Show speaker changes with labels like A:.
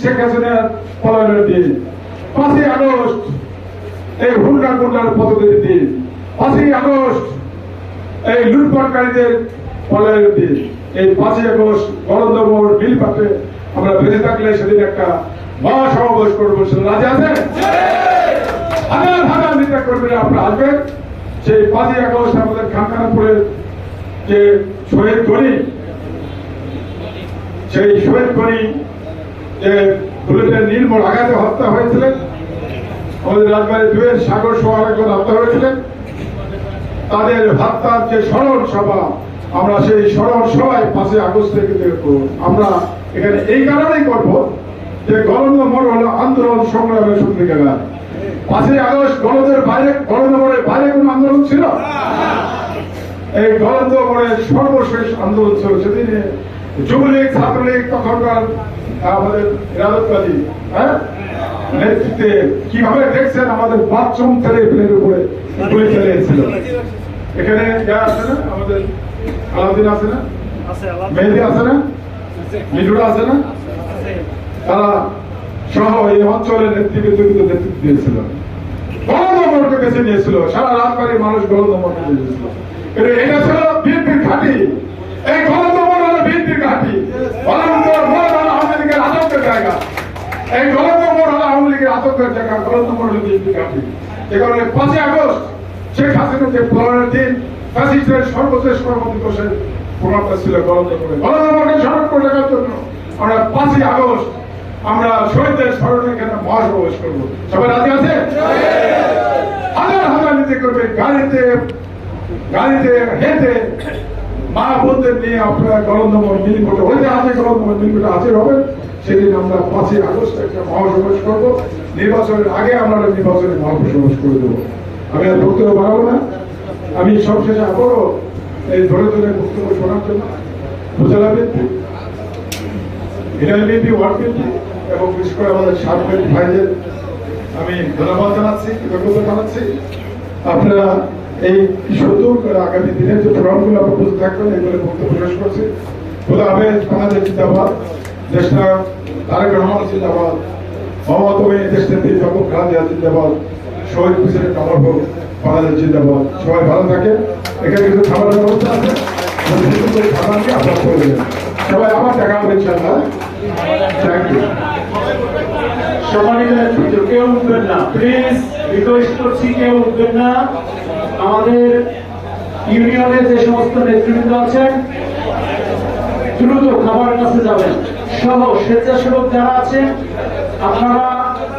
A: শেখ হাসিনার পলায়নের দিন, পাঁচই আগস্ট এই হুন্ডা গুন্ডার পদ্ধতির দিন, পাঁচই আগস্ট এই লুটপাটকারীদের পলায়নের দিন। এই পাঁচই আগস্ট গরন্দমোহর বিল পাতে আমরা বেঁচে থাকলে সেদিন একটা মহাসমাবেশ করব সেদিন রাজি আছেন? হাজার হাজার নেতা কর্মীরা আপনারা আসবেন। সেই পাঁচই আগস্ট আমাদের খানখানাপুরের যে শহীদ গণি সেই শহীদ গণি যে বুলেটের নির্মল আঘাতে হত্যা হয়েছিলেন। আমাদের রাজবাড়ি দুয়ের সাগর সোহার হত্যা হয়েছিলেন। তাদের হত্যার যে স্মরণ সভা, আমরা সেই স্মরণ সভায় পাঁচই আগস্ট থেকে আমরা এখানে এই কারণেই করব যে গণতন্ত্র মোড় আন্দোলন সংগ্রামের সন্ধিকার পাঁচই আগস্ট গণদের বাইরে গণতন্ত্রের বাইরে কোন আন্দোলন ছিল? এই গণতন্ত্র মোড়ের সর্বশেষ আন্দোলন ছিল সেদিনে যুবলীগ, ছাত্রলীগ, তখনকার আমাদের হ্যাঁ? নেতৃত্বে কীভাবে দেখছেন আমাদের বাথরুম প্লেনের উপরে এখানে যা আছে না আমাদের আলাদিন আছে না? মেহেদি আছে না? মিজুরা আছে না? তারা সহ এই অঞ্চলের নেতৃত্বে কিন্তু নেতৃত্ব দিয়েছিল। গণতন্ত্রকে বেছে নিয়েছিল। সারা রাজবাড়ির মানুষ গণতন্ত্রকে এটা ছিল বিএনপির ঘাঁটি। এই গণতন্ত্র হলো বিএনপির ঘাঁটি গণতন্ত্র মোড় হলো আওয়ামী লীগের আতঙ্কের জায়গা এই গণতন্ত্র হলো আওয়ামী লীগের আতঙ্কের জায়গা, গণতন্ত্র হলো বিএনপির ঘাঁটি এ কারণে পাঁচই আগস্ট, শেখ হাসিনা যে পলানের দিন ফ্যাসিস্টের সর্বশেষ কর্মদিবসের প্রভাবটা ছিল গণতন্ত্রে গণতন্ত্রকে স্মরণ করে রাখার জন্য আমরা পাঁচই আগস্ট, আমরা শহীদদের স্মরণে এখানে মহাসমাবেশ করব? সবাই রাজি আছে হাজার হাজার নিতে করবে গাড়িতে গাড়িতে হেঁটে মা বোনদের নিয়ে আপনারা গরন্দমর মিলকোটে হইতে আছে গরন্দমর মিলকোটে হাজির হবেন সেদিন আমরা পাঁচই আগস্ট একটা মহাসমাবেশ করব। নির্বাচনের আগে আমরা নির্বাচনের মহাসমাবেশ করে দেবো। আমি আর বক্তব্য বাড়াবো না। আমি সবশেষে আবারও এই ধরে ধরে বক্তব্য শোনার জন্য উপজেলা ভিত্তিক বিপি ওয়ার্ড ভিত্তিক এবং বিশেষ করে আমাদের সার্ভেন্ট ভাইদের আমি ধন্যবাদ জানাচ্ছি, কৃতজ্ঞতা জানাচ্ছি। আপনারা এই সুন্দর করে আগামী দিনের যে প্রোগ্রামগুলো আপনার থাকবেন, এগুলো বক্তব্য শেষ করছি। খোদা আবেদ বাংলাদেশ জিন্দাবাদ। দেশটা তারেক রহমান জিন্দাবাদ, মোহাম্মদ ওই দেশ নেত্রী জগৎ খালেদা জিন্দাবাদ, শহীদ হুসেন কামাল হোক, বাংলাদেশ জিন্দাবাদ। সবাই ভালো থাকে এখানে কিছু খাবারের ব্যবস্থা আছে? সবাই আবার দেখা হবে
B: না। আমাদের ইউনিয়নের যে সমস্ত নেতৃবৃন্দ আছেন দ্রুত খাবার কাছে যাবেন। সহ স্বেচ্ছাসেবক যারা আছেন আপনারা